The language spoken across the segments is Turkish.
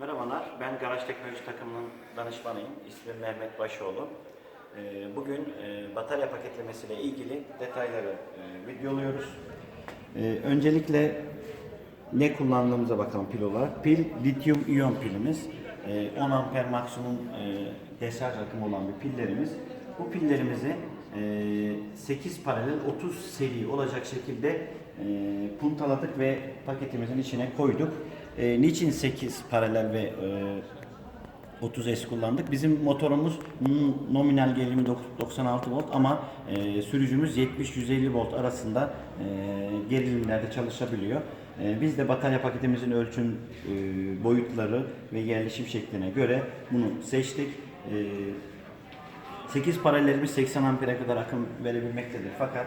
Merhabalar, ben Garaj Teknoloji takımının danışmanıyım. İsmim Mehmet Başoğlu. Ee, Bugün e, batarya paketlemesiyle ilgili detayları e, videoluyoruz. Ee, Öncelikle ne kullandığımıza bakalım pil olarak. Pil lityum iyon pilimiz. Ee, 10 amper maksimum e, desaj akımı olan bir pillerimiz. Bu pillerimizi e, 8 paralel 30 seri olacak şekilde puntaladık ve paketimizin içine koyduk. E, niçin 8 paralel ve e, 30S kullandık. Bizim motorumuz nominal gerilimi dok- 96 volt ama e, sürücümüz 70-150 volt arasında e, gerilimlerde çalışabiliyor. E, biz de batarya paketimizin ölçüm e, boyutları ve yerleşim şekline göre bunu seçtik. E, 8 paralelimiz 80 ampere kadar akım verebilmektedir. Fakat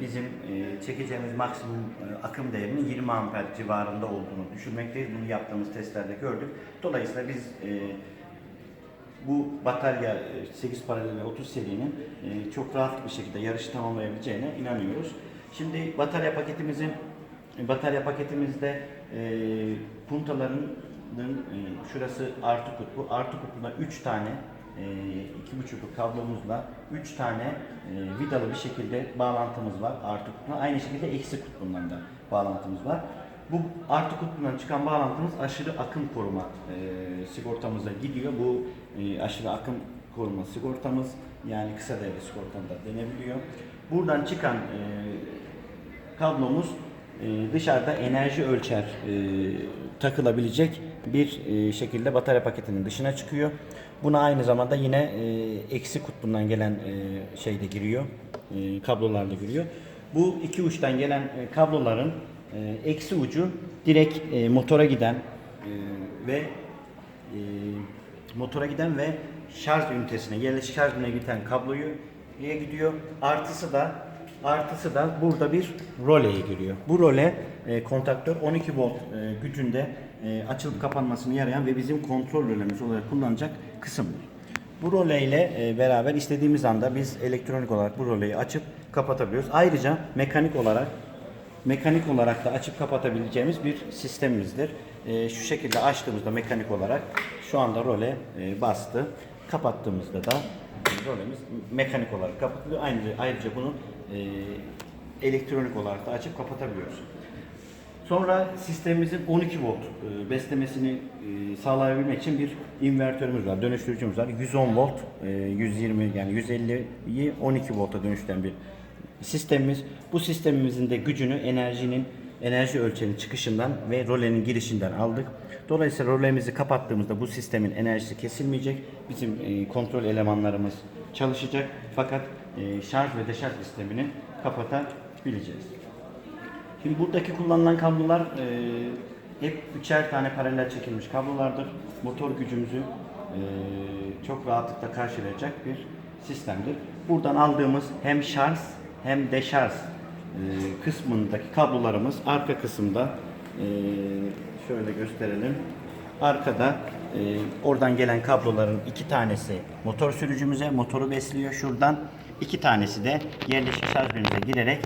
bizim e, çekeceğimiz maksimum e, akım değerinin 20 amper civarında olduğunu düşünmekteyiz. Bunu yaptığımız testlerde gördük. Dolayısıyla biz e, bu batarya e, 8 paralel ve 30 serinin çok rahat bir şekilde yarışı tamamlayabileceğine inanıyoruz. Şimdi batarya paketimizin batarya paketimizde puntaların şurası artı kutbu. Artı kutbuna 3 tane e, iki buçukluk kablomuzla 3 tane e, vidalı bir şekilde bağlantımız var artı kutbuna. Aynı şekilde eksi kutbundan da bağlantımız var. Bu artı kutbundan çıkan bağlantımız aşırı akım koruma e, sigortamıza gidiyor. Bu e, aşırı akım koruma sigortamız yani kısa devre sigortam da denebiliyor. Buradan çıkan e, kablomuz dışarıda enerji ölçer takılabilecek bir şekilde batarya paketinin dışına çıkıyor. Buna aynı zamanda yine e, eksi kutbundan gelen e, şey de giriyor. E, kablolar da giriyor. Bu iki uçtan gelen e, kabloların e, eksi ucu direkt e, motora giden e, ve e, motora giden ve şarj ünitesine, yerleşik şarj ünitesine giden kabloyu gidiyor? Artısı da artısı da burada bir roleye giriyor. Bu role e, kontaktör 12 volt e, gücünde e, açılıp kapanmasını yarayan ve bizim kontrol rölemiz olarak kullanacak kısımdır. Bu roleyle e, beraber istediğimiz anda biz elektronik olarak bu roleyi açıp kapatabiliyoruz. Ayrıca mekanik olarak mekanik olarak da açıp kapatabileceğimiz bir sistemimizdir. E, şu şekilde açtığımızda mekanik olarak şu anda role e, bastı. Kapattığımızda da rolemiz mekanik olarak kapatılıyor. Ayrıca, ayrıca bunu e, elektronik olarak da açıp kapatabiliyoruz. Sonra sistemimizin 12 volt e, beslemesini e, sağlayabilmek için bir invertörümüz var, dönüştürücümüz var. 110 volt, e, 120 yani 150'yi 12 volta dönüştüren bir sistemimiz. Bu sistemimizin de gücünü enerjinin enerji ölçenin çıkışından ve rolenin girişinden aldık. Dolayısıyla rolemizi kapattığımızda bu sistemin enerjisi kesilmeyecek. Bizim e, kontrol elemanlarımız çalışacak. Fakat şarj ve deşarj sistemini kapatabileceğiz. Şimdi buradaki kullanılan kablolar e, hep üçer tane paralel çekilmiş kablolardır. Motor gücümüzü e, çok rahatlıkla karşılayacak bir sistemdir. Buradan aldığımız hem şarj hem deşarj e, kısmındaki kablolarımız arka kısımda e, şöyle gösterelim. Arkada e, oradan gelen kabloların iki tanesi motor sürücümüze motoru besliyor şuradan. iki tanesi de yerleşik şarj ünitemize girerek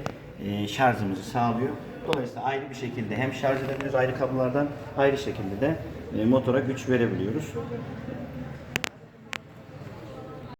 e, şarjımızı sağlıyor. Dolayısıyla ayrı bir şekilde hem şarj edebiliyoruz ayrı kablolardan ayrı şekilde de e, motora güç verebiliyoruz.